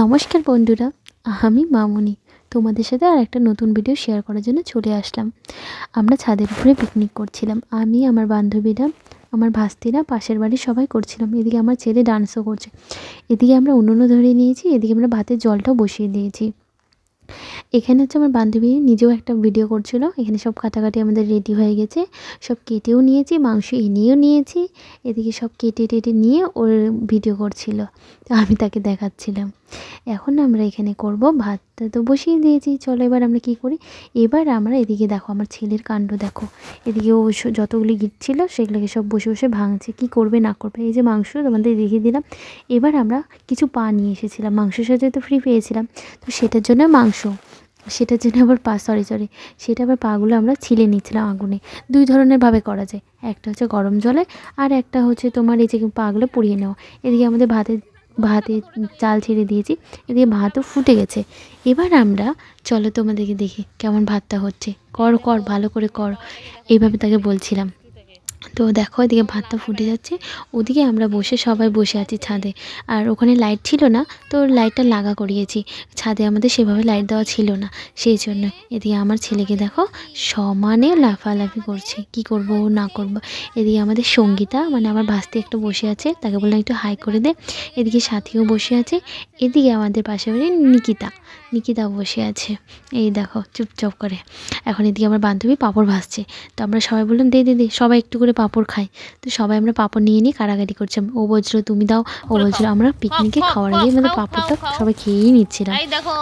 নমস্কার বন্ধুরা, আমি মামুনি। তোমাদের সাথে আর একটা নতুন ভিডিও শেয়ার করার জন্য চলে আসলাম। আমরা ছাদের উপরে পিকনিক করছিলাম। আমি, আমার বান্ধবীরা, আমার ভাস্তিরা, পাশের বাড়ির সবাই করছিলাম। এদিকে আমার ছেলে ডান্সও করছে। এদিকে আমরা উনুনও ধরে নিয়েছি, এদিকে আমরা ভাতের জলটাও বসিয়ে দিয়েছি। এখানে হচ্ছে আমার বান্ধবী নিজেও একটা ভিডিও করছিল। এখানে সব কাটাকাটি আমাদের রেডি হয়ে গেছে। সব কেটেও নিয়েছি, মাংস এনেও নিয়েছি। এদিকে সব কেটে টেটে নিয়ে ওর ভিডিও করছিল। আমি তাকে দেখাচ্ছিলাম। এখন আমরা এখানে করব ভাতটা তো বসিয়ে দিয়েছি। চলো এবার আমরা কি করি? এবার আমরা এদিকে দেখো, আমার ছেলের কাণ্ড দেখো। এদিকে ও যতগুলি গিট ছিল সেগুলোকে সব বসে বসে ভাঙছে। কি করবে, না করবে? এই যে মাংস তোমাদের দেখিয়ে দিলাম। এবার আমরা কিছু পা নিয়ে এসেছিলাম। মাংসের সাথে তো ফ্রি পেয়েছিলাম। তো সেটার জন্য মাংস। সেটার জন্য আবার পা সরি সরি সেটা আবার পাগুলো আমরা ছিলে নিচ্ছিলাম আগুনে। দুই ধরনের ভাবে করা যায়। একটা হচ্ছে গরম জলে আর একটা হচ্ছে তোমার এই যে পাগুলো পুড়িয়ে নেওয়া। এদিকে আমাদের ভাতে ভাতে চাল ছেড়ে দিয়েছি, এদিকে ভাতও ফুটে গেছে। এবার আমরা, চলো তোমাদেরকে দেখি কেমন ভাতটা হচ্ছে। কর কর, ভালো করে কর। এইভাবে তাকে বলছিলাম। তো দেখো এদিকে ভাতটা ফুটে যাচ্ছে। ওদিকে আমরা বসে সবাই বসে আছি ছাদে। আর ওখানে লাইট ছিল না, তো লাইটটা লাগা করিয়েছি। ছাদে আমাদের সেভাবে লাইট দেওয়া ছিল না, সেই জন্য। এদিকে আমার ছেলেকে দেখো, সমানে লাফালাফি করছে। কি করব, না করব? এদিকে আমাদের সঙ্গীতা মানে আমার ভাস্তি একটা বসে আছে, তাকে বললাম একটু হাই করে দে। এদিকে সাথীও বসে আছে, এদিকে আমাদের পাশে নিকিতা। নিকিতা বসে আছে। এই দেখো, চুপচাপ করে। এখন এদিকে আমার বান্ধবী পাপড় ভাসছে তো আমরা সবাই বললাম, দে দে দে। সবাই একটু করে পাঁপড় খাই। তো সবাই আমরা পাঁপড় নিয়ে নিয়ে কারাগারি করছিলাম ও বলছিল তুমি দাও। ও বলছিল আমরা পিকনিকে খাওয়ার আগে আমাদের পাঁপড়টা সবাই খেয়েই নিচ্ছিলাম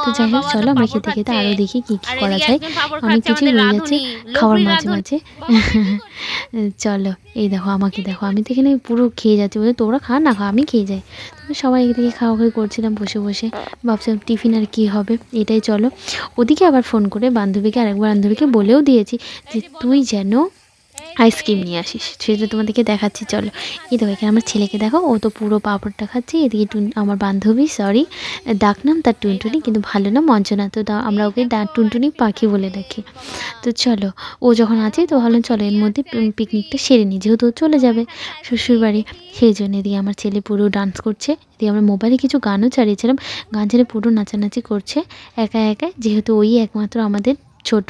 তো যাই হোক চলো আমরা খেতে খেতে আরও দেখি কী কী করা যায়। অনেক কিছুই রয়ে যাচ্ছে খাওয়ার মাঝে মাঝে। চলো এই দেখো আমাকে দেখো আমি তো এখানে পুরো খেয়ে যাচ্ছি বলে তোরা খা না খা আমি খেয়ে যাই। তো সবাই এদিকে খাওয়া খাওয়া করছিলাম বসে বসে। ভাবছিলাম টিফিন আর কী হবে এটাই চলো। ওদিকে আবার ফোন করে বান্ধবীকে আরেকবার বান্ধবীকে বলেও দিয়েছি যে তুই যেন আইসক্রিম নিয়ে আসিস। সেটা তোমাদেরকে দেখাচ্ছি, চলো। এই দেখো, এখানে আমার ছেলেকে দেখো, ও তো পুরো পাঁপড়টা খাচ্ছে। এদিকে টুন, আমার বান্ধবী সরি ডাক নাম তার টুনটুনি, কিন্তু ভালো নাম অঞ্জনা তো আমরা ওকে ডা, টুনটুনি পাখি বলে ডাকি। তো চলো, ও যখন আছে, তো ভাবলাম চলো এর মধ্যে পিকনিকটা সেরে নিই, যেহেতু চলে যাবে শ্বশুরবাড়ি। সেই জন্য এদিকে আমার ছেলে পুরো ডান্স করছে। এদিকে আমরা মোবাইলে কিছু গানও চালিয়েছিলাম। গান ছেড়ে পুরো নাচানাচি করছে, একা একা যেহেতু ওই একমাত্র আমাদের ছোট